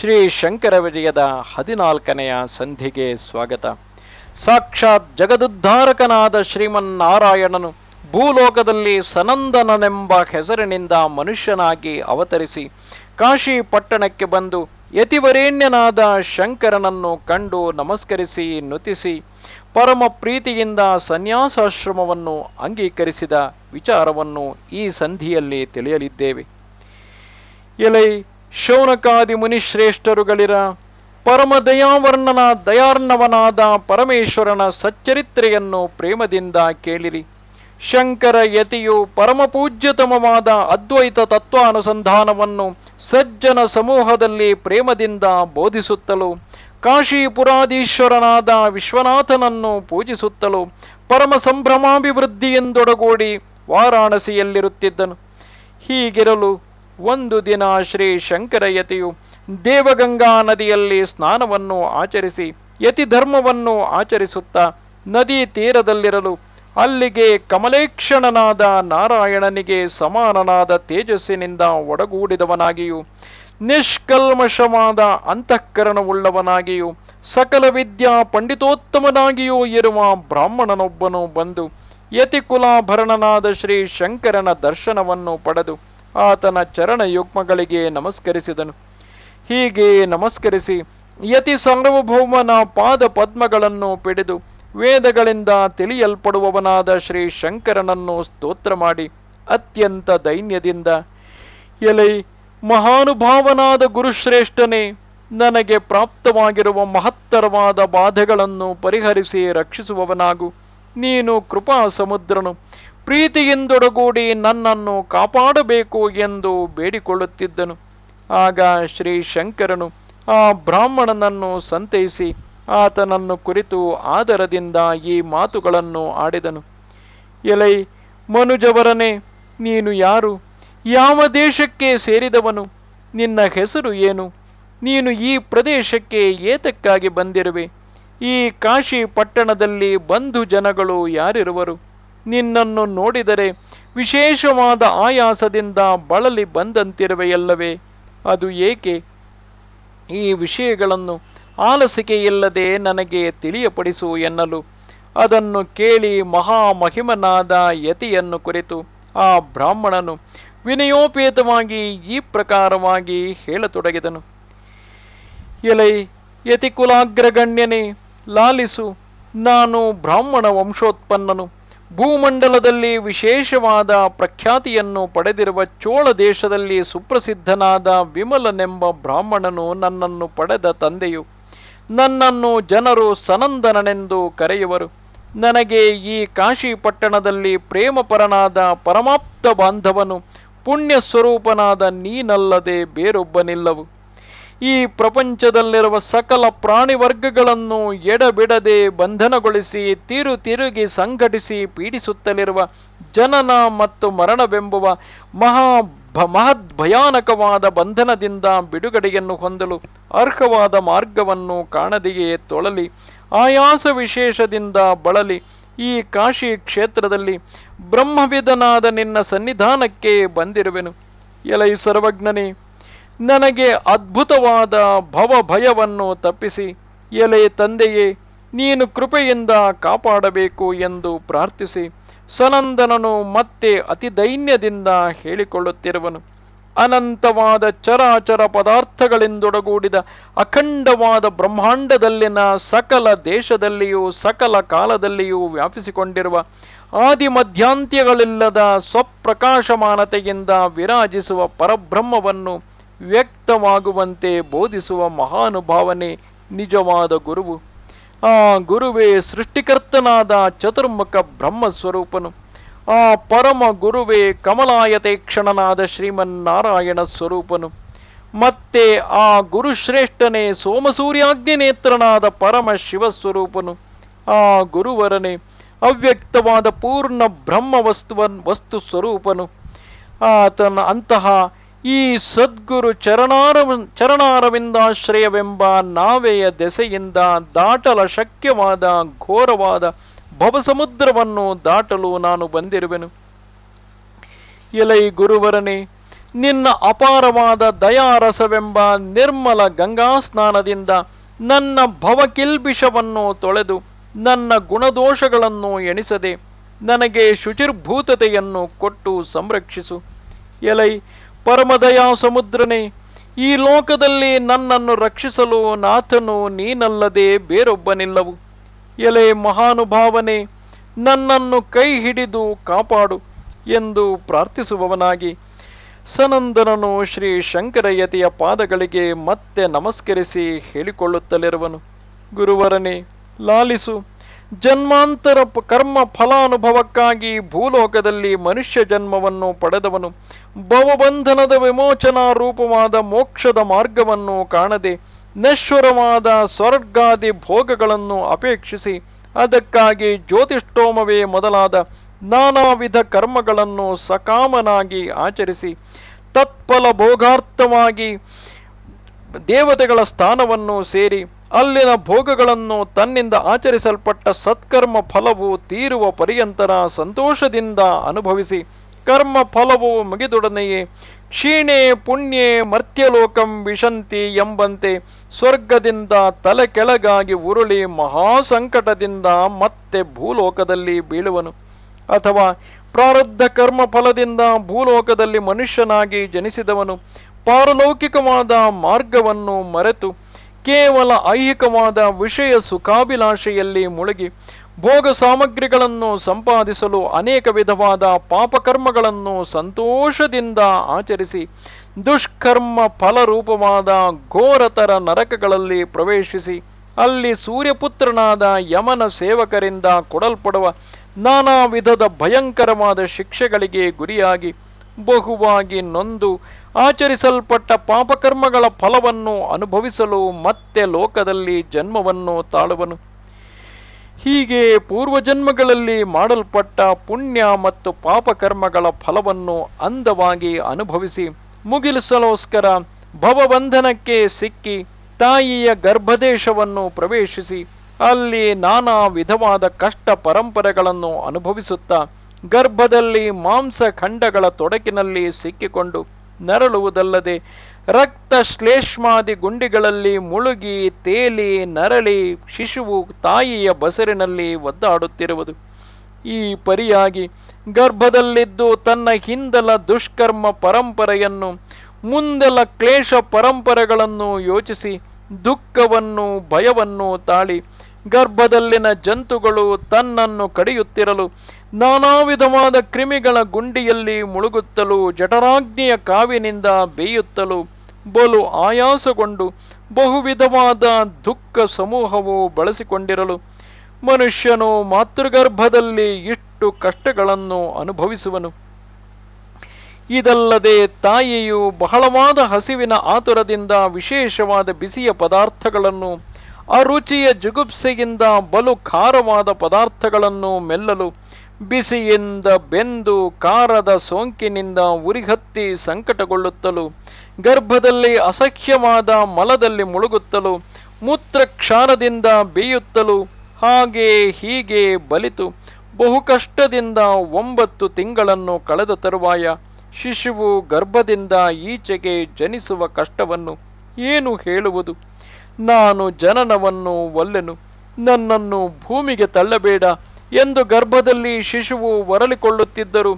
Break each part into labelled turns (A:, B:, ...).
A: ಶ್ರೀ ಶಂಕರ ವಿಜಯದ ಹದಿನಾಲ್ಕನೆಯ ಸಂಧಿಗೆ ಸ್ವಾಗತ. ಸಾಕ್ಷಾತ್ ಜಗದುದ್ಧಾರಕನಾದ ಶ್ರೀಮನ್ನಾರಾಯಣನು ಭೂಲೋಕದಲ್ಲಿ ಸನಂದನನೆಂಬ ಹೆಸರಿನಿಂದ ಮನುಷ್ಯನಾಗಿ ಅವತರಿಸಿ ಕಾಶಿ ಪಟ್ಟಣಕ್ಕೆ ಬಂದು ಯತಿವರೇಣ್ಯನಾದ ಶಂಕರನನ್ನು ಕಂಡು ನಮಸ್ಕರಿಸಿ ನುತಿಸಿ ಪರಮ ಪ್ರೀತಿಯಿಂದ ಸನ್ಯಾಸಾಶ್ರಮವನ್ನು ಅಂಗೀಕರಿಸಿದ ವಿಚಾರವನ್ನು ಈ ಸಂಧಿಯಲ್ಲಿ ತಿಳಿಯಲಿದ್ದೇವೆ. ಎಲೈ ಶೌನಕಾದಿ ಮುನಿಶ್ರೇಷ್ಠರುಗಳಿರ ಪರಮ ದಯಾವರ್ಣನ ದಯಾರ್ಣವನಾದ ಪರಮೇಶ್ವರನ ಸಚ್ಚರಿತ್ರೆಯನ್ನು ಪ್ರೇಮದಿಂದ ಕೇಳಿರಿ. ಶಂಕರ ಯತಿಯು ಪರಮಪೂಜ್ಯತಮವಾದ ಅದ್ವೈತ ತತ್ವಾನುಸಂಧಾನವನ್ನು ಸಜ್ಜನ ಸಮೂಹದಲ್ಲಿ ಪ್ರೇಮದಿಂದ ಬೋಧಿಸುತ್ತಲೂ, ಕಾಶೀಪುರಾಧೀಶ್ವರನಾದ ವಿಶ್ವನಾಥನನ್ನು ಪೂಜಿಸುತ್ತಲೂ ಪರಮ ಸಂಭ್ರಮಾಭಿವೃದ್ಧಿಯಿಂದೊಡಗೂಡಿ ವಾರಾಣಸಿಯಲ್ಲಿರುತ್ತಿದ್ದನು. ಹೀಗಿರಲು ಒಂದು ದಿನ ಶ್ರೀ ಶಂಕರಯತಿಯು ದೇವಗಂಗಾ ನದಿಯಲ್ಲಿ ಸ್ನಾನವನ್ನು ಆಚರಿಸಿ ಯತಿ ಧರ್ಮವನ್ನು ಆಚರಿಸುತ್ತಾ ನದಿ ತೀರದಲ್ಲಿರಲು ಅಲ್ಲಿಗೆ ಕಮಲೇಕ್ಷಣನಾದ ನಾರಾಯಣನಿಗೆ ಸಮಾನನಾದ ತೇಜಸ್ಸಿನಿಂದ ಒಡಗೂಡಿದವನಾಗಿಯೂ, ನಿಷ್ಕಲ್ಮಶವಾದ ಅಂತಃಕರಣವುಳ್ಳವನಾಗಿಯೂ, ಸಕಲ ವಿದ್ಯಾ ಪಂಡಿತೋತ್ತಮನಾಗಿಯೂ ಇರುವ ಬ್ರಾಹ್ಮಣನೊಬ್ಬನು ಬಂದು ಯತಿಕುಲಾಭರಣನಾದ ಶ್ರೀ ಶಂಕರನ ದರ್ಶನವನ್ನು ಪಡೆದು ಆತನ ಚರಣ ಯುಗ್ಮಗಳಿಗೆ ನಮಸ್ಕರಿಸಿದನು. ಹೀಗೆ ನಮಸ್ಕರಿಸಿ ಯತಿ ಸಾರ್ವಭೌಮನ ಪಾದ ಪದ್ಮಗಳನ್ನು ಪಿಡಿದು ವೇದಗಳಿಂದ ತಿಳಿಯಲ್ಪಡುವವನಾದ ಶ್ರೀ ಶಂಕರನನ್ನು ಸ್ತೋತ್ರ ಮಾಡಿ ಅತ್ಯಂತ ದೈನ್ಯದಿಂದ. ಎಲೆ, ಮಹಾನುಭಾವನಾದ ಗುರುಶ್ರೇಷ್ಠನೇ, ನನಗೆ ಪ್ರಾಪ್ತವಾಗಿರುವ ಮಹತ್ತರವಾದ ಬಾಧೆಗಳನ್ನು ಪರಿಹರಿಸಿ ರಕ್ಷಿಸುವವನಾಗು. ನೀನು ಕೃಪಾ ಸಮುದ್ರನು ಪ್ರೀತಿಯಿಂದೊಡಗೂಡಿ ನನ್ನನ್ನು ಕಾಪಾಡಬೇಕು ಎಂದು ಬೇಡಿಕೊಳ್ಳುತ್ತಿದ್ದನು. ಆಗ ಶ್ರೀ ಶಂಕರನು ಆ ಬ್ರಾಹ್ಮಣನನ್ನು ಸಂತೈಸಿ ಆತನನ್ನು ಕುರಿತು ಆದರದಿಂದ ಈ ಮಾತುಗಳನ್ನು ಆಡಿದನು. ಎಲೈ, ಮನುಜವರನೇ, ನೀನು ಯಾರು? ಯಾವ ದೇಶಕ್ಕೆ ಸೇರಿದವನು? ನಿನ್ನ ಹೆಸರು ಏನು? ನೀನು ಈ ಪ್ರದೇಶಕ್ಕೆ ಏತಕ್ಕಾಗಿ ಬಂದಿರುವೆ? ಈ ಕಾಶಿ ಪಟ್ಟಣದಲ್ಲಿ ಬಂಧು ಜನಗಳು ಯಾರಿರುವರು? ನಿನ್ನನ್ನು ನೋಡಿದರೆ ವಿಶೇಷವಾದ ಆಯಾಸದಿಂದ ಬಳಲಿ ಬಂದಂತಿರುವೆಯಲ್ಲವೇ? ಅದು ಏಕೆ? ಈ ವಿಷಯಗಳನ್ನು ಆಲಸಿಕೆಯಿಲ್ಲದೆ ನನಗೆ ತಿಳಿಯಪಡಿಸು ಎನ್ನಲು. ಅದನ್ನು ಕೇಳಿ ಮಹಾಮಹಿಮನಾದ ಯತಿಯನ್ನು ಕುರಿತು ಆ ಬ್ರಾಹ್ಮಣನು ವಿನಯೋಪೇತವಾಗಿ ಈ ಪ್ರಕಾರವಾಗಿ ಹೇಳತೊಡಗಿದನು. ಎಲೈ, ಯತಿಕುಲಾಗ್ರಗಣ್ಯನೇ, ಲಾಲಿಸು. ನಾನು ಬ್ರಾಹ್ಮಣ ವಂಶೋತ್ಪನ್ನನು. ಭೂಮಂಡಲದಲ್ಲಿ ವಿಶೇಷವಾದ ಪ್ರಖ್ಯಾತಿಯನ್ನು ಪಡೆದಿರುವ ಚೋಳ ದೇಶದಲ್ಲಿ ಸುಪ್ರಸಿದ್ಧನಾದ ವಿಮಲನೆಂಬ ಬ್ರಾಹ್ಮಣನು ನನ್ನನ್ನು ಪಡೆದ ತಂದೆಯು. ನನ್ನನ್ನು ಜನರು ಸನಂದನನೆಂದು ಕರೆಯುವರು. ನನಗೆ ಈ ಕಾಶಿ ಪಟ್ಟಣದಲ್ಲಿ ಪ್ರೇಮಪರನಾದ ಪರಮಾಪ್ತ ಬಾಂಧವನು ಪುಣ್ಯ ಸ್ವರೂಪನಾದ ನೀನಲ್ಲದೆ ಬೇರೊಬ್ಬನಿಲ್ಲವು. ಈ ಪ್ರಪಂಚದಲ್ಲಿರುವ ಸಕಲ ಪ್ರಾಣಿ ವರ್ಗಗಳನ್ನು ಎಡಬಿಡದೆ ಬಂಧನಗೊಳಿಸಿ, ತಿರು ತಿರುಗಿ ಸಂಘಟಿಸಿ ಪೀಡಿಸುತ್ತಲಿರುವ ಜನನ ಮತ್ತು ಮರಣವೆಂಬುವ ಮಹಾ ಮಹದ್ ಭಯಾನಕವಾದ ಬಂಧನದಿಂದ ಬಿಡುಗಡೆಯನ್ನು ಹೊಂದಲು ಅರ್ಹವಾದ ಮಾರ್ಗವನ್ನು ಕಾಣದೆಯೇ ತೊಳಲಿ. ಆಯಾಸ ವಿಶೇಷದಿಂದ ಬಳಲಿ. ಈ ಕಾಶಿ ಕ್ಷೇತ್ರದಲ್ಲಿ ಬ್ರಹ್ಮವಿದನಾದ ನಿನ್ನ ಸನ್ನಿಧಾನಕ್ಕೆ ಬಂದಿರುವೆನು. ಎಲೈ ಸರ್ವಜ್ಞನೇ ನನಗೆ ಅದ್ಭುತವಾದ ಭವ ಭಯವನ್ನು ತಪ್ಪಿಸಿ, ಎಲೆ ತಂದೆಯೇ, ನೀನು ಕೃಪೆಯಿಂದ ಕಾಪಾಡಬೇಕು ಎಂದು ಪ್ರಾರ್ಥಿಸಿ, ಸನಂದನನು ಮತ್ತೆ ಅತಿ ದೈನ್ಯದಿಂದ ಹೇಳಿಕೊಳ್ಳುತ್ತಿರುವನು. ಅನಂತವಾದ ಚರಾಚರ ಪದಾರ್ಥಗಳಿಂದೊಡಗೂಡಿದ ಅಖಂಡವಾದ ಬ್ರಹ್ಮಾಂಡದಲ್ಲಿನ ಸಕಲ ದೇಶದಲ್ಲಿಯೂ, ಸಕಲ ಕಾಲದಲ್ಲಿಯೂ ವ್ಯಾಪಿಸಿಕೊಂಡಿರುವ ಆದಿ ಮಧ್ಯಾಂತ್ಯಗಳಿಲ್ಲದ ಸ್ವಪ್ರಕಾಶಮಾನತೆಯಿಂದ ವಿರಾಜಿಸುವ ಪರಬ್ರಹ್ಮವನ್ನು ವ್ಯಕ್ತವಾಗುವಂತೆ ಬೋಧಿಸುವ ಮಹಾನುಭಾವನೆ ನಿಜವಾದ ಗುರುವು. ಆ ಗುರುವೇ ಸೃಷ್ಟಿಕರ್ತನಾದ ಚತುರ್ಮುಖ ಬ್ರಹ್ಮಸ್ವರೂಪನು. ಆ ಪರಮ ಗುರುವೇ ಕಮಲಾಯತೆ ಕ್ಷಣನಾದ ಶ್ರೀಮನ್ನಾರಾಯಣ ಸ್ವರೂಪನು. ಮತ್ತೆ ಆ ಗುರುಶ್ರೇಷ್ಠನೇ ಸೋಮಸೂರ್ಯಾಗ್ನೇತ್ರನಾದ ಪರಮ ಶಿವಸ್ವರೂಪನು. ಆ ಗುರುವರನೇ ಅವ್ಯಕ್ತವಾದ ಪೂರ್ಣ ಬ್ರಹ್ಮ ವಸ್ತುವನ್ ವಸ್ತು ಸ್ವರೂಪನು. ಆತನ ಅಂತಹ ಈ ಸದ್ಗುರು ಚರಣಾರ ಚರಣಾರವಿಂದಾಶ್ರಯವೆಂಬ ನಾವೆಯ ದೆಸೆಯಿಂದ ದಾಟಲ ಶಕ್ಯವಾದ, ಘೋರವಾದ ಭವಸಮುದ್ರವನ್ನು ದಾಟಲು ನಾನು ಬಂದಿರುವೆನು. ಎಲೈ ಗುರುವರನೆ, ನಿನ್ನ ಅಪಾರವಾದ ದಯಾರಸವೆಂಬ ನಿರ್ಮಲ ಗಂಗಾ ಸ್ನಾನದಿಂದ ನನ್ನ ಭವಕಿಲ್ಬಿಷವನ್ನು ತೊಳೆದು ನನ್ನ ಗುಣದೋಷಗಳನ್ನು ಎಣಿಸದೆ ನನಗೆ ಶುಚಿರ್ಭೂತತೆಯನ್ನು ಕೊಟ್ಟು ಸಂರಕ್ಷಿಸು. ಎಲೈ ಪರಮದಯಾ ಸಮುದ್ರನೇ ಈ ಲೋಕದಲ್ಲಿ ನನ್ನನ್ನು ರಕ್ಷಿಸಲು ನಾಥನು ನೀನಲ್ಲದೆ ಬೇರೊಬ್ಬನಿಲ್ಲವು. ಎಲೆ ಮಹಾನುಭಾವನೆ, ನನ್ನನ್ನು ಕೈ ಹಿಡಿದು ಕಾಪಾಡು ಎಂದು ಪ್ರಾರ್ಥಿಸುವವನಾಗಿ. ಸನಂದನನು ಶ್ರೀ ಶಂಕರಯತಿಯ ಪಾದಗಳಿಗೆ ಮತ್ತೆ ನಮಸ್ಕರಿಸಿ ಹೇಳಿಕೊಳ್ಳುತ್ತಲಿರುವನು. ಗುರುವರನೇ, ಲಾಲಿಸು, ಜನ್ಮಾಂತರ ಕರ್ಮ ಫಲಾನುಭವಕ್ಕಾಗಿ ಭೂಲೋಕದಲ್ಲಿ ಮನುಷ್ಯ ಜನ್ಮವನ್ನು ಪಡೆದವನು. ಭವಬಂಧನದ ವಿಮೋಚನಾ ರೂಪವಾದ ಮೋಕ್ಷದ ಮಾರ್ಗವನ್ನು ಕಾಣದೆ ನಶ್ವರವಾದ ಸ್ವರ್ಗಾದಿ ಭೋಗಗಳನ್ನು ಅಪೇಕ್ಷಿಸಿ ಅದಕ್ಕಾಗಿ ಜ್ಯೋತಿಷ್ಠೋಮವೇ ಮೊದಲಾದ ನಾನಾ ವಿಧ ಕರ್ಮಗಳನ್ನು ಸಕಾಮನಾಗಿ ಆಚರಿಸಿ ತತ್ಫಲ ಭೋಗಾರ್ಥವಾಗಿ ದೇವತೆಗಳ ಸ್ಥಾನವನ್ನು ಸೇರಿ ಅಲ್ಲಿನ ಭೋಗಗಳನ್ನು ತನ್ನಿಂದ ಆಚರಿಸಲ್ಪಟ್ಟ ಸತ್ಕರ್ಮ ಫಲವು ತೀರುವ ಪರ್ಯಂತರ ಸಂತೋಷದಿಂದ ಅನುಭವಿಸಿ ಕರ್ಮ ಫಲವು ಮುಗಿದೊಡನೆಯೇ. ಕ್ಷೀಣೆ ಪುಣ್ಯೆ ಮರ್ತ್ಯಲೋಕಂ ವಿಶಂತಿ ಎಂಬಂತೆ ಸ್ವರ್ಗದಿಂದ ತಲೆ ಕೆಳಗಾಗಿ ಉರುಳಿ ಮಹಾಸಂಕಟದಿಂದ ಮತ್ತೆ ಭೂಲೋಕದಲ್ಲಿ ಬೀಳುವನು. ಅಥವಾ ಪ್ರಾರಬ್ಧ ಕರ್ಮ ಫಲದಿಂದ ಭೂಲೋಕದಲ್ಲಿ ಮನುಷ್ಯನಾಗಿ ಜನಿಸಿದವನು ಪಾರಲೌಕಿಕವಾದ ಮಾರ್ಗವನ್ನು ಮರೆತು ಕೇವಲ ಐಹಿಕವಾದ ವಿಷಯ ಸುಖಾಭಿಲಾಷೆಯಲ್ಲಿ ಮುಳುಗಿ ಭೋಗ ಸಾಮಗ್ರಿಗಳನ್ನು ಸಂಪಾದಿಸಲು ಅನೇಕ ವಿಧವಾದ ಪಾಪಕರ್ಮಗಳನ್ನು ಸಂತೋಷದಿಂದ ಆಚರಿಸಿ ದುಷ್ಕರ್ಮ ಫಲರೂಪವಾದ ಘೋರತರ ನರಕಗಳಲ್ಲಿ ಪ್ರವೇಶಿಸಿ ಅಲ್ಲಿ ಸೂರ್ಯಪುತ್ರನಾದ ಯಮನ ಸೇವಕರಿಂದ ಕೊಡಲ್ಪಡುವ ನಾನಾ ವಿಧದ ಭಯಂಕರವಾದ ಶಿಕ್ಷೆಗಳಿಗೆ ಗುರಿಯಾಗಿ ಬಹುವಾಗಿ ನೊಂದು ಆಚರಿಸಲ್ಪಟ್ಟ ಪಾಪಕರ್ಮಗಳ ಫಲವನ್ನು ಅನುಭವಿಸಲು ಮತ್ತೆ ಲೋಕದಲ್ಲಿ ಜನ್ಮವನ್ನು ತಾಳುವನು. ಹೀಗೆ ಪೂರ್ವಜನ್ಮಗಳಲ್ಲಿ ಮಾಡಲ್ಪಟ್ಟ ಪುಣ್ಯ ಮತ್ತು ಪಾಪಕರ್ಮಗಳ ಫಲವನ್ನು ಅಂದವಾಗಿ ಅನುಭವಿಸಿ ಮುಗಿಲಿಸಲೋಸ್ಕರ ಭವಬಂಧನಕ್ಕೆ ಸಿಕ್ಕಿ ತಾಯಿಯ ಗರ್ಭದೇಶವನ್ನು ಪ್ರವೇಶಿಸಿ ಅಲ್ಲಿ ನಾನಾ ವಿಧವಾದ ಕಷ್ಟ ಪರಂಪರೆಗಳನ್ನು ಅನುಭವಿಸುತ್ತಾ ಗರ್ಭದಲ್ಲಿ ಮಾಂಸ ಖಂಡಗಳ ತೊಡಕಿನಲ್ಲಿ ಸಿಕ್ಕಿಕೊಂಡು ನರಳುವುದಲ್ಲದೆ ರಕ್ತ ಶ್ಲೇಷ್ಮಾದಿ ಗುಂಡಿಗಳಲ್ಲಿ ಮುಳುಗಿ, ತೇಲಿ, ನರಳಿ, ಶಿಶುವು ತಾಯಿಯ ಬಸರಿನಲ್ಲಿ ಒದ್ದಾಡುತ್ತಿರುವುದು. ಈ ಪರಿಯಾಗಿ ಗರ್ಭದಲ್ಲಿದ್ದು ತನ್ನ ಹಿಂದಲ ದುಷ್ಕರ್ಮ ಪರಂಪರೆಯನ್ನು, ಮುಂದೆಲ ಕ್ಲೇಶ ಪರಂಪರೆಗಳನ್ನು ಯೋಚಿಸಿ ದುಃಖವನ್ನು, ಭಯವನ್ನು ತಾಳಿ ಗರ್ಭದಲ್ಲಿನ ಜಂತುಗಳು ತನ್ನನ್ನು ಕಡಿಯುತ್ತಿರಲು ನಾನಾ ವಿಧವಾದ ಕ್ರಿಮಿಗಳ ಗುಂಡಿಯಲ್ಲಿ ಮುಳುಗುತ್ತಲೂ, ಜಠರಾಗ್ನಿಯ ಕಾವಿನಿಂದ ಬೇಯುತ್ತಲೂ ಬಲು ಆಯಾಸಗೊಂಡು ಬಹುವಿಧವಾದ ದುಃಖ ಸಮೂಹವು ಬಳಸಿಕೊಂಡಿರಲು ಮನುಷ್ಯನು ಮಾತೃಗರ್ಭದಲ್ಲಿ ಇಷ್ಟು ಕಷ್ಟಗಳನ್ನು ಅನುಭವಿಸುವನು. ಇದಲ್ಲದೆ ತಾಯಿಯು ಬಹಳವಾದ ಹಸಿವಿನ ಆತುರದಿಂದ ವಿಶೇಷವಾದ ಬಿಸಿಯ ಪದಾರ್ಥಗಳನ್ನು, ಅರುಚಿಯ ಜುಗುಪ್ಸೆಯಿಂದ ಬಲು ಖಾರವಾದ ಪದಾರ್ಥಗಳನ್ನು ಮೆಲ್ಲಲು ಬಿಸಿಯಿಂದ ಬೆಂದು ಕಾರದ ಸೋಂಕಿನಿಂದ ಉರಿಹತ್ತಿ ಸಂಕಟಗೊಳ್ಳುತ್ತಲೂ, ಗರ್ಭದಲ್ಲಿ ಅಸಖ್ಯವಾದ ಮಲದಲ್ಲಿ ಮುಳುಗುತ್ತಲೂ, ಮೂತ್ರಕ್ಷಾರದಿಂದ ಬೇಯುತ್ತಲೂ, ಹಾಗೆ ಹೀಗೆ ಬಲಿತು. ಬಹು ಕಷ್ಟದಿಂದ ಒಂಬತ್ತು ತಿಂಗಳನ್ನು ಕಳೆದ ತರುವಾಯ ಶಿಶುವು ಗರ್ಭದಿಂದ ಈಚೆಗೆ ಜನಿಸುವ ಕಷ್ಟವನ್ನು ಏನು ಹೇಳುವುದು? ನಾನು ಜನನವನ್ನು ಒಲ್ಲೆನು. ನನ್ನನ್ನು ಭೂಮಿಗೆ ತಳ್ಳಬೇಡ. ಎಂದು ಗರ್ಭದಲ್ಲಿ ಶಿಶುವು ಒರಲಿಕೊಳ್ಳುತ್ತಿದ್ದರು.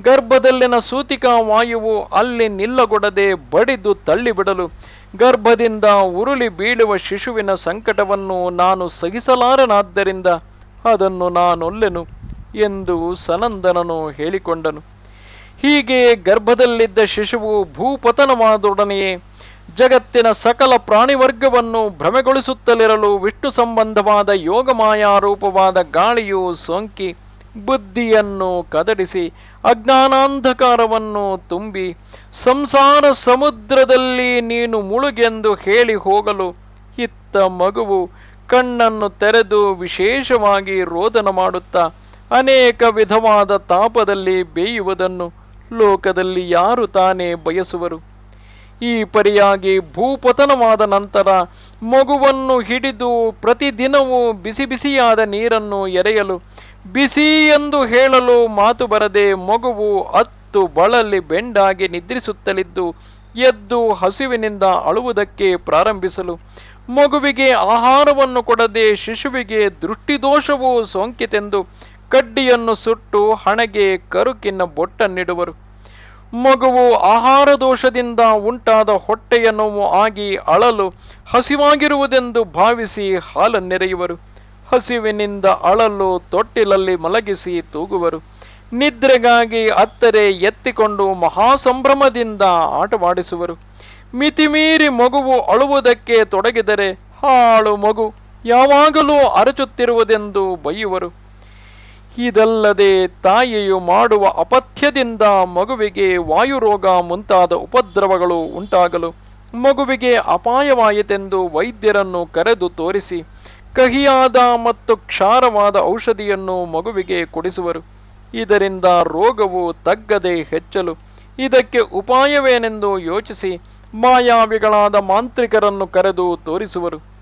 A: ಗರ್ಭದಲ್ಲಿನ ಸೂತಿಕಾ ವಾಯುವು ಅಲ್ಲಿ ನಿಲ್ಲಗೊಡದೆ ಬಡಿದು ತಳ್ಳಿಬಿಡಲು. ಗರ್ಭದಿಂದ ಉರುಳಿ ಬೀಳುವ ಶಿಶುವಿನ ಸಂಕಟವನ್ನು ನಾನು ಸಹಿಸಲಾರನಾದ್ದರಿಂದ ಅದನ್ನು ನಾನೊಲ್ಲೆನು ಎಂದು ಸನಂದನನು ಹೇಳಿಕೊಂಡನು. ಹೀಗೆ ಗರ್ಭದಲ್ಲಿದ್ದ ಶಿಶುವು ಭೂಪತನವಾದೊಡನೆಯೇ ಜಗತ್ತಿನ ಸಕಲ ಪ್ರಾಣಿವರ್ಗವನ್ನು ಭ್ರಮೆಗೊಳಿಸುತ್ತಲಿರಲು ವಿಷ್ಣು ಸಂಬಂಧವಾದ ಯೋಗ ಯೋಗಮಾಯಾರೂಪವಾದ ಗಾಳಿಯು ಸೋಂಕಿ, ಬುದ್ಧಿಯನ್ನು ಕದಡಿಸಿ, ಅಜ್ಞಾನಾಂಧಕಾರವನ್ನು ತುಂಬಿ, ಸಂಸಾರ ಸಮುದ್ರದಲ್ಲಿ ನೀನು ಮುಳುಗೆಂದು ಹೇಳಿ ಹೋಗಲು ಇತ್ತ ಮಗುವು ಕಣ್ಣನ್ನು ತೆರೆದು ವಿಶೇಷವಾಗಿ ರೋದನ ಮಾಡುತ್ತಾ, ಅನೇಕ ವಿಧವಾದ ತಾಪದಲ್ಲಿ ಬೇಯುವುದನ್ನು ಲೋಕದಲ್ಲಿ ಯಾರು ತಾನೇ ಬಯಸುವರು? ಈ ಪರಿಯಾಗಿ ಭೂಪತನವಾದ ನಂತರ ಮಗುವನ್ನು ಹಿಡಿದು ಪ್ರತಿದಿನವೂ ಬಿಸಿ ಬಿಸಿಯಾದ ನೀರನ್ನು ಎರೆಯಲು, ಬಿಸಿ ಎಂದು ಹೇಳಲು ಮಾತು ಬರದೆ ಮಗುವು ಅತ್ತು ಬಳಲಿ ಬೆಂಡಾಗಿ ನಿದ್ರಿಸುತ್ತಲಿದ್ದು ಎದ್ದು ಹಸಿವಿನಿಂದ ಅಳುವುದಕ್ಕೆ ಪ್ರಾರಂಭಿಸಲು, ಮಗುವಿಗೆ ಆಹಾರವನ್ನು ಕೊಡದೆ ಶಿಶುವಿಗೆ ದೃಷ್ಟಿದೋಷವು ಸೋಂಕಿತೆಂದು ಕಡ್ಡಿಯನ್ನು ಸುಟ್ಟು ಹಣೆಗೆ ಕರುಕಿನ ಬೊಟ್ಟನ್ನಿಡುವರು. ಮಗುವು ಆಹಾರ ದೋಷದಿಂದ ಉಂಟಾದ ಹೊಟ್ಟೆಯ ನೋವು ಆಗಿ ಅಳಲು ಹಸಿವಾಗಿರುವುದೆಂದು ಭಾವಿಸಿ ಹಾಲನ್ನೆರೆಯುವರು. ಹಸಿವಿನಿಂದ ಅಳಲು ತೊಟ್ಟಿಲಲ್ಲಿ ಮಲಗಿಸಿ ತೂಗುವರು. ನಿದ್ರೆಗಾಗಿ ಅತ್ತರೆ ಎತ್ತಿಕೊಂಡು ಮಹಾಸಂಭ್ರಮದಿಂದ ಆಟವಾಡಿಸುವರು. ಮಿತಿಮೀರಿ ಮಗುವು ಅಳುವುದಕ್ಕೆ ತೊಡಗಿದರೆ ಹಾಳು ಮಗು ಯಾವಾಗಲೂ ಅರಚುತ್ತಿರುವುದೆಂದು ಬೈಯುವರು ಇದಲ್ಲದೆ ತಾಯಿಯು ಮಾಡುವ ಅಪಥ್ಯದಿಂದ ಮಗುವಿಗೆ ವಾಯುರೋಗ ಮುಂತಾದ ಉಪದ್ರವಗಳು ಉಂಟಾಗಲು ಮಗುವಿಗೆ ಅಪಾಯವಾಯಿತೆಂದು ವೈದ್ಯರನ್ನು ಕರೆದು ತೋರಿಸಿ ಕಹಿಯಾದ ಮತ್ತು ಕ್ಷಾರವಾದ ಔಷಧಿಯನ್ನು ಮಗುವಿಗೆ ಕೊಡಿಸುವರು. ಇದರಿಂದ ರೋಗವು ತಗ್ಗದೆ ಹೆಚ್ಚಲು ಇದಕ್ಕೆ ಉಪಾಯವೇನೆಂದು ಯೋಚಿಸಿ ಮಾಯಾವಿಗಳಾದ ಮಾಂತ್ರಿಕರನ್ನು ಕರೆದು ತೋರಿಸುವರು.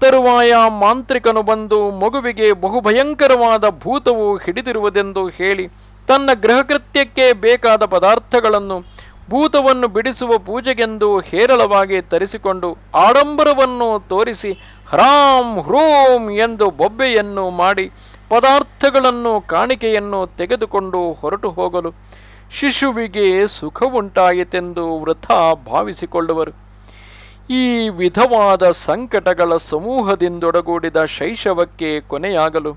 A: ತರುವಾಯ ಮಾಂತ್ರಿಕನು ಬಂದು ಮಗುವಿಗೆ ಬಹುಭಯಂಕರವಾದ ಭೂತವು ಹಿಡಿದಿರುವುದೆಂದು ಹೇಳಿ ತನ್ನ ಗೃಹಕೃತ್ಯಕ್ಕೆ ಬೇಕಾದ ಪದಾರ್ಥಗಳನ್ನು ಭೂತವನ್ನು ಬಿಡಿಸುವ ಪೂಜೆಗೆಂದು ಹೇರಳವಾಗಿ ತರಿಸಿಕೊಂಡು ಆಡಂಬರವನ್ನು ತೋರಿಸಿ ಹ್ರಾಂ ಹ್ರೂಂ ಎಂದು ಬೊಬ್ಬೆಯನ್ನು ಮಾಡಿ ಪದಾರ್ಥಗಳನ್ನು ಕಾಣಿಕೆಯನ್ನು ತೆಗೆದುಕೊಂಡು ಹೊರಟು ಹೋಗಲು ಶಿಶುವಿಗೆ ಸುಖವುಂಟಾಯಿತೆಂದು ವೃಥ ಭಾವಿಸಿಕೊಳ್ಳುವರು. ಈ ವಿಧವಾದ ಸಂಕಟಗಳ ಸಮೂಹದಿಂದೊಡಗೂಡಿದ ಶೈಶವಕ್ಕೆ ಕೊನೆಯಾಗಲು,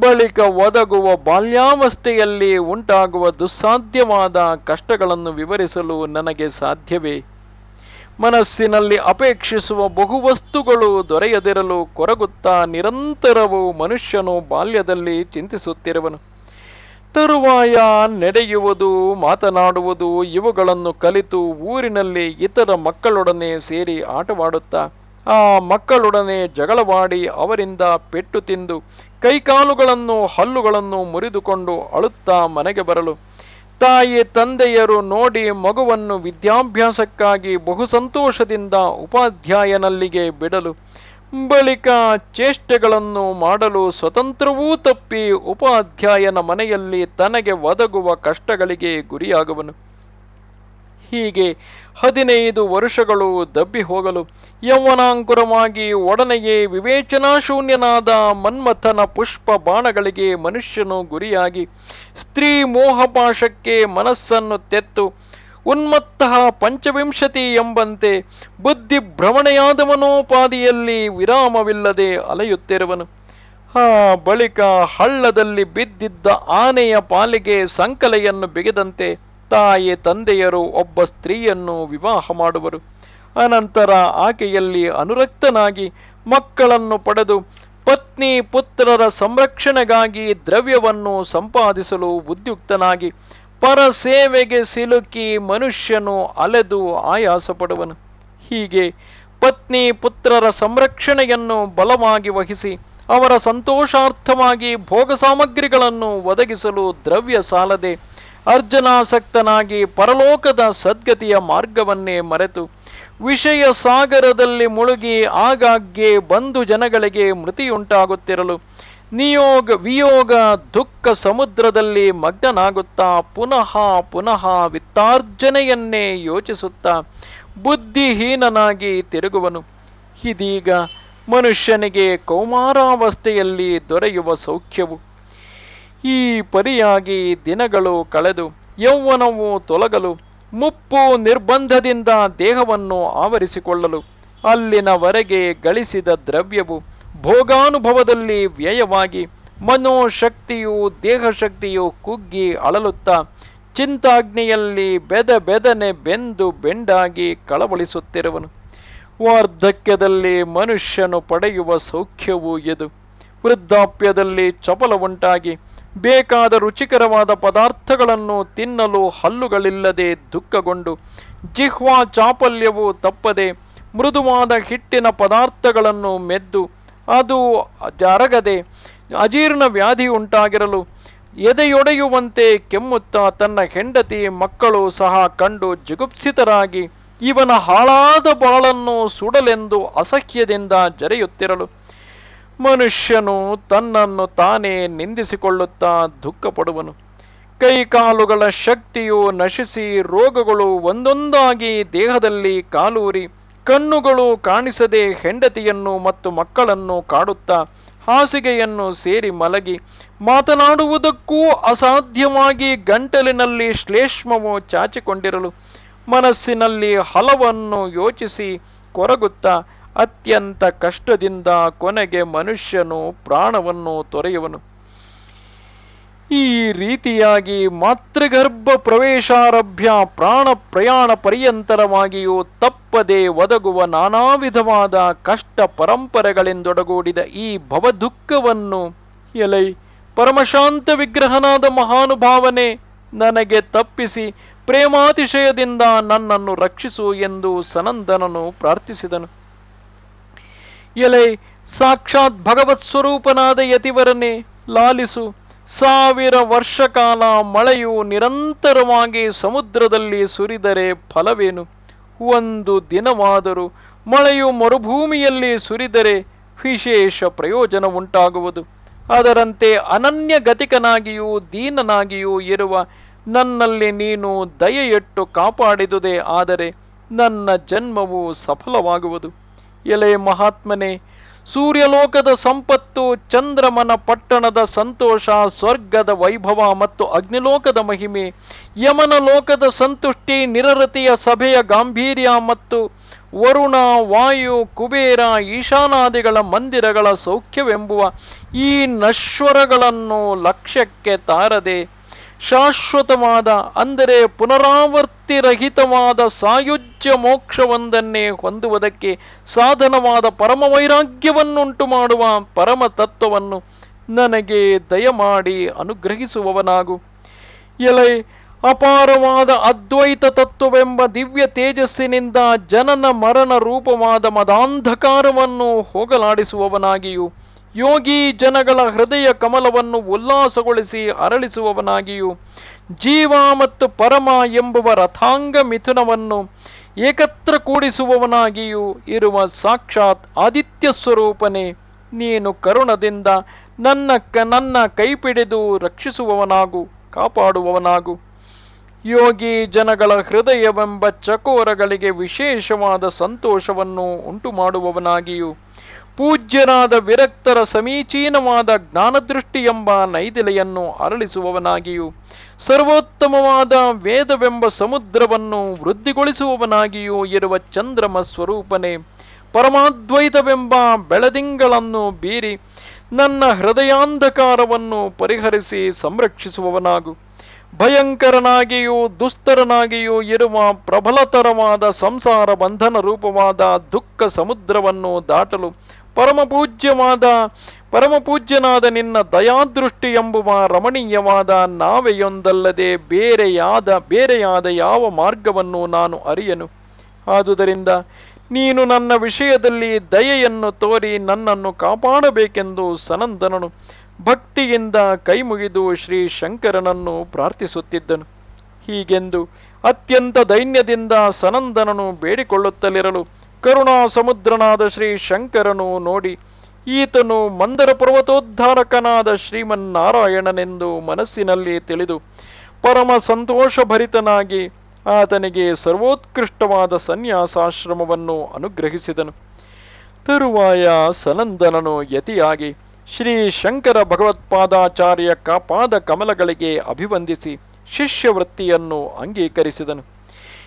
A: ಬಳಿಕ ಒದಗುವ ಬಾಲ್ಯಾವಸ್ಥೆಯಲ್ಲಿ ಉಂಟಾಗುವ ದುಸ್ಸಾಧ್ಯವಾದ ಕಷ್ಟಗಳನ್ನು ವಿವರಿಸಲು ನನಗೆ ಸಾಧ್ಯವೇ? ಮನಸ್ಸಿನಲ್ಲಿ ಅಪೇಕ್ಷಿಸುವ ಬಹುವಸ್ತುಗಳು ದೊರೆಯದಿರಲು ಕೊರಗುತ್ತಾ ನಿರಂತರವೂ ಮನುಷ್ಯನು ಬಾಲ್ಯದಲ್ಲಿ ಚಿಂತಿಸುತ್ತಿರುವನು. ತರುವಾಯ ನಡೆಯುವುದು, ಮಾತನಾಡುವುದು, ಇವುಗಳನ್ನು ಕಲಿತು ಊರಿನಲ್ಲಿ ಇತರ ಮಕ್ಕಳೊಡನೆ ಸೇರಿ ಆಟವಾಡುತ್ತಾ, ಆ ಮಕ್ಕಳೊಡನೆ ಜಗಳವಾಡಿ ಅವರಿಂದ ಪೆಟ್ಟು ತಿಂದು, ಕೈಕಾಲುಗಳನ್ನು, ಹಲ್ಲುಗಳನ್ನು ಮುರಿದುಕೊಂಡು ಅಳುತ್ತಾ ಮನೆಗೆ ಬರಲು. ತಾಯಿ, ತಂದೆಯರು ನೋಡಿ ಮಗುವನ್ನು ವಿದ್ಯಾಭ್ಯಾಸಕ್ಕಾಗಿ ಬಹು ಸಂತೋಷದಿಂದ ಉಪಾಧ್ಯಾಯನಲ್ಲಿಗೆ ಬಿಡಲು. ಬಳಿಕ ಚೇಷ್ಟೆಗಳನ್ನು ಮಾಡಲು ಸ್ವತಂತ್ರವೂ ತಪ್ಪಿ ಉಪಾಧ್ಯಾಯನ ಮನೆಯಲ್ಲಿ ತನಗೆ ಒದಗುವ ಕಷ್ಟಗಳಿಗೆ ಗುರಿಯಾಗುವನು. ಹೀಗೆ ಹದಿನೈದು ವರ್ಷಗಳು ದಬ್ಬಿ ಹೋಗಲು ಯೌವನಾಂಕುರವಾಗಿ ಒಡನೆಯೇ ವಿವೇಚನಾಶೂನ್ಯನಾದ ಮನ್ಮಥನ ಪುಷ್ಪ ಬಾಣಗಳಿಗೆ ಮನುಷ್ಯನು ಗುರಿಯಾಗಿ ಸ್ತ್ರೀ ಮೋಹಪಾಶಕ್ಕೆ ಮನಸ್ಸನ್ನು ತೆತ್ತು ಉನ್ಮತ್ತ ಪಂಚವಿಂಶತಿ ಎಂಬಂತೆ ಬುದ್ಧಿ ಭ್ರಮಣೆಯಾದವನೋಪಾದಿಯಲ್ಲಿ ವಿರಾಮವಿಲ್ಲದೆ ಅಲೆಯುತ್ತಿರುವನು. ಆ ಬಳಿಕ ಹಳ್ಳದಲ್ಲಿ ಬಿದ್ದಿದ್ದ ಆನೆಯ ಪಾಲಿಗೆ ಸಂಕಲೆಯನ್ನು ಬಿಗಿದಂತೆ ತಾಯಿ ತಂದೆಯರು ಒಬ್ಬ ಸ್ತ್ರೀಯನ್ನು ವಿವಾಹ ಮಾಡುವರು. ಅನಂತರ ಆಕೆಯಲ್ಲಿ ಅನುರಕ್ತನಾಗಿ ಮಕ್ಕಳನ್ನು ಪಡೆದು ಪತ್ನಿ ಪುತ್ರರ ಸಂರಕ್ಷಣೆಗಾಗಿ ದ್ರವ್ಯವನ್ನು ಸಂಪಾದಿಸಲು ಉದ್ಯುಕ್ತನಾಗಿ ಪರ ಸೇವೆಗೆ ಸಿಲುಕಿ ಮನುಷ್ಯನು ಅಲೆದು ಆಯಾಸ ಪಡುವನು ಹೀಗೆ ಪತ್ನಿ ಪುತ್ರರ ಸಂರಕ್ಷಣೆಯನ್ನು ಬಲವಾಗಿ ವಹಿಸಿ ಅವರ ಸಂತೋಷಾರ್ಥವಾಗಿ ಭೋಗ ಸಾಮಗ್ರಿಗಳನ್ನು ಒದಗಿಸಲು ದ್ರವ್ಯ ಸಾಲದೆ ಅರ್ಜುನಾಸಕ್ತನಾಗಿ ಪರಲೋಕದ ಸದ್ಗತಿಯ ಮಾರ್ಗವನ್ನೇ ಮರೆತು ವಿಷಯ ಸಾಗರದಲ್ಲಿ ಮುಳುಗಿ ಆಗಾಗ್ಗೆ ಬಂಧು ಜನಗಳಿಗೆ ಮೃತಿಯುಂಟಾಗುತ್ತಿರಲು ನಿಯೋಗ, ವಿಯೋಗ, ದುಃಖ ಸಮುದ್ರದಲ್ಲಿ ಮಗ್ನನಾಗುತ್ತಾ ಪುನಃ ಪುನಃ ವಿತ್ತಾರ್ಜನೆಯನ್ನೇ ಯೋಚಿಸುತ್ತಾ ಬುದ್ಧಿಹೀನನಾಗಿ ತಿರುಗುವನು. ಇದೀಗ ಮನುಷ್ಯನಿಗೆ ಕೌಮಾರಾವಸ್ಥೆಯಲ್ಲಿ ದೊರೆಯುವ ಸೌಖ್ಯವು. ಈ ಪರಿಯಾಗಿ ದಿನಗಳು ಕಳೆದು, ಯೌವನವು ತೊಲಗಲು, ಮುಪ್ಪು ನಿರ್ಬಂಧದಿಂದ ದೇಹವನ್ನು ಆವರಿಸಿಕೊಳ್ಳಲು, ಅಲ್ಲಿನವರೆಗೆ ಗಳಿಸಿದ ದ್ರವ್ಯವು ಭೋಗಾನುಭವದಲ್ಲಿ ವ್ಯಯವಾಗಿ ಮನೋಶಕ್ತಿಯು, ದೇಹಶಕ್ತಿಯು ಕುಗ್ಗಿ ಅಳಲುತ್ತಾ ಚಿಂತಾಗ್ನಿಯಲ್ಲಿ ಬೆದ ಬೆದನೆ ಬೆಂದು ಬೆಂಡಾಗಿ ಕಳವಳಿಸುತ್ತಿರುವನು. ವಾರ್ಧಕ್ಯದಲ್ಲಿ ಮನುಷ್ಯನು ಪಡೆಯುವ ಸೌಖ್ಯವೂ ಇದು. ವೃದ್ಧಾಪ್ಯದಲ್ಲಿ ಚಪಲ ಉಂಟಾಗಿ ಬೇಕಾದ ರುಚಿಕರವಾದ ಪದಾರ್ಥಗಳನ್ನು ತಿನ್ನಲು ಹಲ್ಲುಗಳಿಲ್ಲದೆ ದುಃಖಗೊಂಡು ಜಿಹ್ವಾ ಚಾಪಲ್ಯವು ತಪ್ಪದೆ ಮೃದುವಾದ ಹಿಟ್ಟಿನ ಪದಾರ್ಥಗಳನ್ನು ಮೆದ್ದು ಅದು ಜರಗದೆ ಅಜೀರ್ಣ ವ್ಯಾಧಿ ಉಂಟಾಗಿರಲು ಎದೆಯೊಡೆಯುವಂತೆ ಕೆಮ್ಮುತ್ತಾ ತನ್ನ ಹೆಂಡತಿ ಮಕ್ಕಳು ಸಹ ಕಂಡು ಜಿಗುಪ್ಸಿತರಾಗಿ ಇವನ ಹಾಳಾದ ಬಾಳನ್ನು ಸುಡಲೆಂದು ಅಸಹ್ಯದಿಂದ ಜರೆಯುತ್ತಿರಲು. ಮನುಷ್ಯನು ತನ್ನನ್ನು ತಾನೇ ನಿಂದಿಸಿಕೊಳ್ಳುತ್ತಾ ದುಃಖಪಡುವನು. ಕೈಕಾಲುಗಳ ಶಕ್ತಿಯು ನಶಿಸಿ ರೋಗಗಳು ಒಂದೊಂದಾಗಿ ದೇಹದಲ್ಲಿ ಕಾಲೂರಿ ಕಣ್ಣುಗಳು ಕಾಣಿಸದೆ ಹೆಂಡತಿಯನ್ನು ಮತ್ತು ಮಕ್ಕಳನ್ನು ಕಾಡುತ್ತಾ ಹಾಸಿಗೆಯನ್ನು ಸೇರಿ ಮಲಗಿ ಮಾತನಾಡುವುದಕ್ಕೂ ಅಸಾಧ್ಯವಾಗಿ ಗಂಟಲಿನಲ್ಲಿ ಶ್ಲೇಷ್ಮವು ಚಾಚಿಕೊಂಡಿರಲು ಮನಸ್ಸಿನಲ್ಲಿ ಹಲವನ್ನು ಯೋಚಿಸಿ ಕೊರಗುತ್ತಾ ಅತ್ಯಂತ ಕಷ್ಟದಿಂದ ಕೊನೆಗೆ ಮನುಷ್ಯನು ಪ್ರಾಣವನ್ನು ತೊರೆಯುವನು. ಈ ರೀತಿಯಾಗಿ ಮಾತೃಗರ್ಭ ಪ್ರವೇಶಾರಭ್ಯ ಪ್ರಾಣ ಪ್ರಯಾಣ ಪರ್ಯಂತರವಾಗಿಯೂ ತಪ್ಪದೆ ಒದಗುವ ನಾನಾ ವಿಧವಾದ ಕಷ್ಟ ಪರಂಪರೆಗಳಿಂದೊಡಗೂಡಿದ ಈ ಭವದುಃಖವನ್ನು ಎಲೈ ಪರಮಶಾಂತ ವಿಗ್ರಹನಾದ ಮಹಾನುಭಾವನೆ ನನಗೆ ತಪ್ಪಿಸಿ ಪ್ರೇಮಾತಿಶಯದಿಂದ ನನ್ನನ್ನು ರಕ್ಷಿಸು ಎಂದು ಸನಂದನನು ಪ್ರಾರ್ಥಿಸಿದನು. ಎಲೈ ಸಾಕ್ಷಾತ್ ಭಗವತ್ ಸ್ವರೂಪನಾದ ಯತಿವರನೇ, ಲಾಲಿಸು ಸಾವಿರ ವರ್ಷ ಕಾಲ ಮಳೆಯು ನಿರಂತರವಾಗಿ ಸಮುದ್ರದಲ್ಲಿ ಸುರಿದರೆ ಫಲವೇನು? ಒಂದು ದಿನವಾದರೂ ಮಳೆಯು ಮರುಭೂಮಿಯಲ್ಲಿ ಸುರಿದರೆ ವಿಶೇಷ ಪ್ರಯೋಜನ ಉಂಟಾಗುವುದು ಅದರಂತೆ ಅನನ್ಯ ಗತಿಕನಾಗಿಯೂ ದೀನನಾಗಿಯೂ ಇರುವ ನನ್ನಲ್ಲಿ ನೀನು ದಯೆಯಟ್ಟು ಕಾಪಾಡಿದುದೇ ಆದರೆ ನನ್ನ ಜನ್ಮವು ಸಫಲವಾಗುವುದು. ಎಲೆ ಮಹಾತ್ಮನೇ ಸೂರ್ಯಲೋಕದ ಸಂಪತ್ತು, ಚಂದ್ರಮನ ಪಟ್ಟಣದ ಸಂತೋಷ, ಸ್ವರ್ಗದ ವೈಭವ ಮತ್ತು ಅಗ್ನಿಲೋಕದ ಮಹಿಮೆ, ಯಮನ ಲೋಕದ ಸಂತುಷ್ಟಿ ನಿರರತಿಯ ಸಭೆಯ ಗಾಂಭೀರ್ಯ ಮತ್ತು ವರುಣ, ವಾಯು, ಕುಬೇರ, ಈಶಾನಾದಿಗಳ ಮಂದಿರಗಳ ಸೌಖ್ಯವೆಂಬುವ ಈ ನಶ್ವರಗಳನ್ನು ಲಕ್ಷ್ಯಕ್ಕೆ ತಾರದೆ ಶಾಶ್ವತವಾದ, ಅಂದರೆ ಪುನರಾವರ್ತಿರಹಿತವಾದ ಸಾಯುಜ್ಯ ಮೋಕ್ಷವೊಂದನ್ನೇ ಹೊಂದುವುದಕ್ಕೆ ಸಾಧನವಾದ ಪರಮ ವೈರಾಗ್ಯವನ್ನುಂಟು ಮಾಡುವ ಪರಮ ತತ್ವವನ್ನು ನನಗೆ ದಯಮಾಡಿ ಅನುಗ್ರಹಿಸುವವನಾಗು. ಎಲೆ, ಅಪಾರವಾದ ಅದ್ವೈತ ತತ್ವವೆಂಬ ದಿವ್ಯ ತೇಜಸ್ಸಿನಿಂದ ಜನನ ಮರಣ ರೂಪವಾದ ಮದಾಂಧಕಾರವನ್ನು ಹೋಗಲಾಡಿಸುವವನಾಗಿಯೂ ಯೋಗಿ ಜನಗಳ ಹೃದಯ ಕಮಲವನ್ನು ಉಲ್ಲಾಸಗೊಳಿಸಿ ಅರಳಿಸುವವನಾಗಿಯೂ, ಜೀವ ಮತ್ತು ಪರಮ ಎಂಬುವ ರಥಾಂಗ ಮಿಥುನವನ್ನು ಏಕತ್ರ ಕೂಡಿಸುವವನಾಗಿಯೂ ಇರುವ ಸಾಕ್ಷಾತ್ ಆದಿತ್ಯ ಸ್ವರೂಪನೇ. ನೀನು ಕರುಣದಿಂದ ನನ್ನ ಕ, ನನ್ನ ಕೈಪಿಡಿದು ರಕ್ಷಿಸುವವನಾಗು, ಕಾಪಾಡುವವನಾಗು. ಯೋಗಿ ಜನಗಳ ಹೃದಯವೆಂಬ ಚಕೋರಗಳಿಗೆ ವಿಶೇಷವಾದ ಸಂತೋಷವನ್ನು ಉಂಟು ಮಾಡುವವನಾಗಿಯೂ ಪೂಜ್ಯರಾದ ವಿರಕ್ತರ ಸಮೀಚೀನವಾದ ಜ್ಞಾನದೃಷ್ಟಿ ಎಂಬ ನೈದಿಲೆಯನ್ನು ಅರಳಿಸುವವನಾಗಿಯೂ, ಸರ್ವೋತ್ತಮವಾದ ವೇದವೆಂಬ ಸಮುದ್ರವನ್ನು ವೃದ್ಧಿಗೊಳಿಸುವವನಾಗಿಯೂ ಇರುವ ಚಂದ್ರಮ ಸ್ವರೂಪನೇ ಪರಮಾದ್ವೈತವೆಂಬ ಬೆಳದಿಂಗಳನ್ನು ಬೀರಿ ನನ್ನ ಹೃದಯಾಂಧಕಾರವನ್ನು ಪರಿಹರಿಸಿ ಸಂರಕ್ಷಿಸುವವನಾಗು. ಭಯಂಕರನಾಗಿಯೂ ದುಸ್ತರನಾಗಿಯೂ ಇರುವ ಪ್ರಬಲತರವಾದ ಸಂಸಾರ ಬಂಧನ ರೂಪವಾದ ದುಃಖ ಸಮುದ್ರವನ್ನು ದಾಟಲು ಪರಮಪೂಜ್ಯವಾದ, ಪರಮಪೂಜ್ಯನಾದ ನಿನ್ನ ದಯಾದೃಷ್ಟಿ ಎಂಬುವ ರಮಣೀಯವಾದ ನಾವೆಯೊಂದಲ್ಲದೆ ಬೇರೆಯಾದ ಬೇರೆಯಾದ ಯಾವ ಮಾರ್ಗವನ್ನು ನಾನು ಅರಿಯನು? ಆದುದರಿಂದ ನೀನು ನನ್ನ ವಿಷಯದಲ್ಲಿ ದಯೆಯನ್ನು ತೋರಿ ನನ್ನನ್ನು ಕಾಪಾಡಬೇಕೆಂದು ಸನಂದನನು. ಭಕ್ತಿಯಿಂದ ಕೈಮುಗಿದು ಶ್ರೀ ಶಂಕರನನ್ನು ಪ್ರಾರ್ಥಿಸುತ್ತಿದ್ದನು. ಹೀಗೆಂದು ಅತ್ಯಂತ ದೈನ್ಯದಿಂದ ಸನಂದನನು ಬೇಡಿಕೊಳ್ಳುತ್ತಲಿರಲು ಕರುಣಾ ಸಮುದ್ರನಾದ ಶ್ರೀ ಶಂಕರನು ನೋಡಿ, ಈತನು ಮಂದರ ಪರ್ವತೋದ್ಧಾರಕನಾದ ಶ್ರೀಮನ್ನಾರಾಯಣನೆಂದು ಮನಸ್ಸಿನಲ್ಲಿ ತಿಳಿದು, ಪರಮ ಸಂತೋಷಭರಿತನಾಗಿ ಆತನಿಗೆ ಸರ್ವೋತ್ಕೃಷ್ಟವಾದ ಸನ್ಯಾಸಾಶ್ರಮವನ್ನು ಅನುಗ್ರಹಿಸಿದನು. ತರುವಾಯ ಸನಂದನನು ಯತಿಯಾಗಿ ಶ್ರೀ ಶಂಕರ ಭಗವತ್ಪಾದಾಚಾರ್ಯ ಕಾಪಾದ ಕಮಲಗಳಿಗೆ ಅಭಿವಂದಿಸಿ ಶಿಷ್ಯವೃತ್ತಿಯನ್ನು ಅಂಗೀಕರಿಸಿದನು.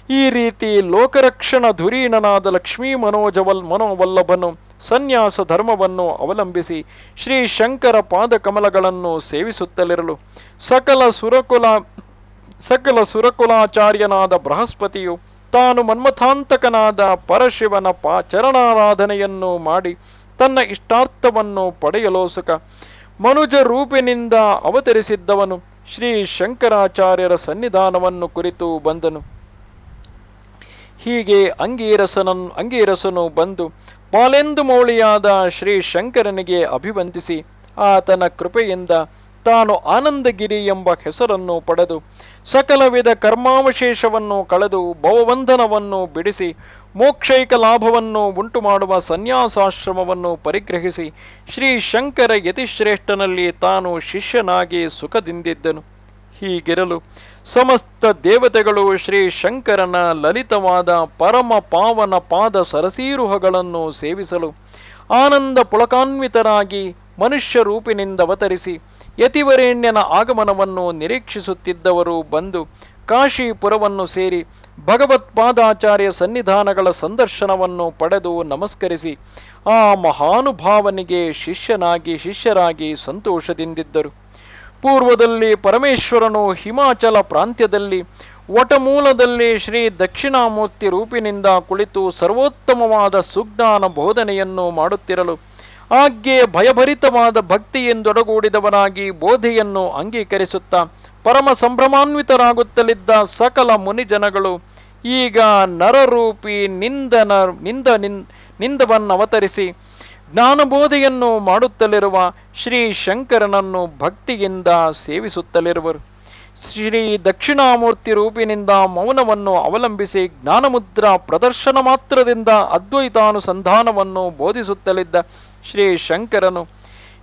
A: ಈ ರೀತಿ ಲೋಕರಕ್ಷಣ ಧುರೀಣನಾದ ಲಕ್ಷ್ಮೀ ಮನೋಜವಲ್ ಮನೋವಲ್ಲಭನು ಸನ್ಯಾಸ ಧರ್ಮವನ್ನು ಅವಲಂಬಿಸಿ ಶ್ರೀ ಶಂಕರ ಪಾದಕಮಲಗಳನ್ನು ಸೇವಿಸುತ್ತಲಿರಲು. ಸಕಲ ಸುರಕುಲ, ಸಕಲ ಸುರಕುಲಾಚಾರ್ಯನಾದ ಬೃಹಸ್ಪತಿಯು ತಾನು ಮನ್ಮಥಾಂತಕನಾದ ಪರಶಿವನ ಪಾ ಚರಣಾರಾಧನೆಯನ್ನು ಮಾಡಿ ತನ್ನ ಇಷ್ಟಾರ್ಥವನ್ನು ಪಡೆಯಲೋಸುಕ. ಮನುಜ ರೂಪಿನಿಂದ ಅವತರಿಸಿದ್ದವನು ಶ್ರೀ ಶಂಕರಾಚಾರ್ಯರ ಸನ್ನಿಧಾನವನ್ನು ಕುರಿತು ಬಂದನು. ಹೀಗೆ ಅಂಗೀರಸನನ್ ಅಂಗೀರಸನು ಬಂದು ಪಾಲೆಂದು ಮೌಳಿಯಾದ ಶ್ರೀ ಶಂಕರನಿಗೆ ಅಭಿವಂದಿಸಿ ಆತನ ಕೃಪೆಯಿಂದ ತಾನು ಆನಂದಗಿರಿ ಎಂಬ ಹೆಸರನ್ನು ಪಡೆದು ಸಕಲ ವಿಧ ಕರ್ಮಾವಶೇಷವನ್ನು ಕಳೆದು ಭವಬಂಧನವನ್ನು ಬಿಡಿಸಿ ಮೋಕ್ಷೈಕ ಲಾಭವನ್ನು ಉಂಟು ಮಾಡುವ ಸನ್ಯಾಸಾಶ್ರಮವನ್ನು ಪರಿಗ್ರಹಿಸಿ ಶ್ರೀ ಶಂಕರ ಯತಿಶ್ರೇಷ್ಠನಲ್ಲಿ ತಾನು ಶಿಷ್ಯನಾಗಿ ಸುಖದಿಂದಿದ್ದನು. ಹೀಗಿರಲು ಸಮಸ್ತ ದೇವತೆಗಳು ಶ್ರೀ ಶಂಕರನ ಲಲಿತವಾದ ಪರಮ ಪಾವನ ಪಾದ ಸರಸೀರುಹಗಳನ್ನು ಸೇವಿಸಲು ಆನಂದ ಪುಳಕಾನ್ವಿತರಾಗಿ ಮನುಷ್ಯ ರೂಪಿನಿಂದ ಅವತರಿಸಿ ಯತಿವರೇಣ್ಯನ ಆಗಮನವನ್ನು ನಿರೀಕ್ಷಿಸುತ್ತಿದ್ದವರು ಬಂದು ಕಾಶಿಪುರವನ್ನು ಸೇರಿ ಭಗವತ್ಪಾದಾಚಾರ್ಯ ಸನ್ನಿಧಾನಗಳ ಸಂದರ್ಶನವನ್ನು ಪಡೆದು ನಮಸ್ಕರಿಸಿ ಆ ಮಹಾನುಭಾವನಿಗೆ ಶಿಷ್ಯನಾಗಿ ಶಿಷ್ಯರಾಗಿ ಸಂತೋಷದಿಂದಿದ್ದರು. ಪೂರ್ವದಲ್ಲಿ ಪರಮೇಶ್ವರನು ಹಿಮಾಚಲ ಪ್ರಾಂತ್ಯದಲ್ಲಿ ವಟಮೂಲದಲ್ಲಿ ಶ್ರೀ ದಕ್ಷಿಣಾಮೂರ್ತಿ ರೂಪಿನಿಂದ ಕುಳಿತು ಸರ್ವೋತ್ತಮವಾದ ಸುಜ್ಞಾನ ಬೋಧನೆಯನ್ನು ಮಾಡುತ್ತಿರಲು ಆಗ್ಗೆ ಭಯಭರಿತವಾದ ಭಕ್ತಿಯಿಂದೊಡಗೂಡಿದವನಾಗಿ ಬೋಧೆಯನ್ನು ಅಂಗೀಕರಿಸುತ್ತಾ ಪರಮ ಸಂಭ್ರಮಾನ್ವಿತರಾಗುತ್ತಲಿದ್ದ ಸಕಲ ಮುನಿಜನಗಳು ಈಗ ನರರೂಪಿ ನಿಂದನ ನಿಂದ ನಿಂದವನ್ನವತರಿಸಿ ಜ್ಞಾನಬೋಧೆಯನ್ನು ಮಾಡುತ್ತಲಿರುವ ಶ್ರೀ ಶಂಕರನನ್ನು ಭಕ್ತಿಯಿಂದ ಸೇವಿಸುತ್ತಲಿರುವರು. ಶ್ರೀ ದಕ್ಷಿಣಾಮೂರ್ತಿ ರೂಪಿನಿಂದ ಮೌನವನ್ನು ಅವಲಂಬಿಸಿ ಜ್ಞಾನಮುದ್ರಾ ಪ್ರದರ್ಶನ ಮಾತ್ರದಿಂದ ಅದ್ವೈತಾನುಸಂಧಾನವನ್ನು ಬೋಧಿಸುತ್ತಲಿದ್ದ ಶ್ರೀ ಶಂಕರನು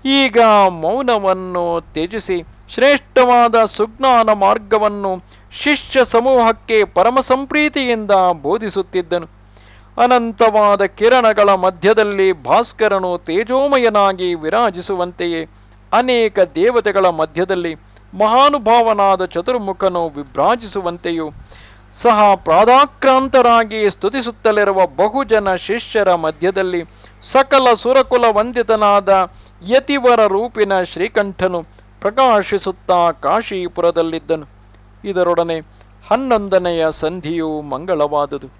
A: ಈಗ ಮೌನವನ್ನು ತ್ಯಜಿಸಿ ಶ್ರೇಷ್ಠವಾದ ಸುಜ್ಞಾನ ಮಾರ್ಗವನ್ನು ಶಿಷ್ಯ ಸಮೂಹಕ್ಕೆ ಪರಮ ಸಂಪ್ರೀತಿಯಿಂದ ಬೋಧಿಸುತ್ತಿದ್ದನು. ಅನಂತವಾದ ಕಿರಣಗಳ ಮಧ್ಯದಲ್ಲಿ ಭಾಸ್ಕರನು ತೇಜೋಮಯನಾಗಿ ವಿರಾಜಿಸುವಂತೆಯೇ ಅನೇಕ ದೇವತೆಗಳ ಮಧ್ಯದಲ್ಲಿ ಮಹಾನುಭಾವನಾದ ಚತುರ್ಮುಖನು ವಿಭ್ರಾಜಿಸುವಂತೆಯೂ ಸಹ ಪ್ರಾದಾಕ್ರಾಂತರಾಗಿ ಸ್ತುತಿಸುತ್ತಲಿರುವ ಬಹುಜನ ಶಿಷ್ಯರ ಮಧ್ಯದಲ್ಲಿ ಸಕಲ ಸುರಕುಲ ವಂದಿತನಾದ ಯತಿವರ ರೂಪಿನ ಶ್ರೀಕಂಠನು ಪ್ರಕಾಶಿಸುತ್ತಾ ಕಾಶೀಪುರದಲ್ಲಿದ್ದನು. ಇದರೊಡನೆ ಹನ್ನೊಂದನೆಯ ಸಂಧಿಯು ಮಂಗಳವಾದುದು.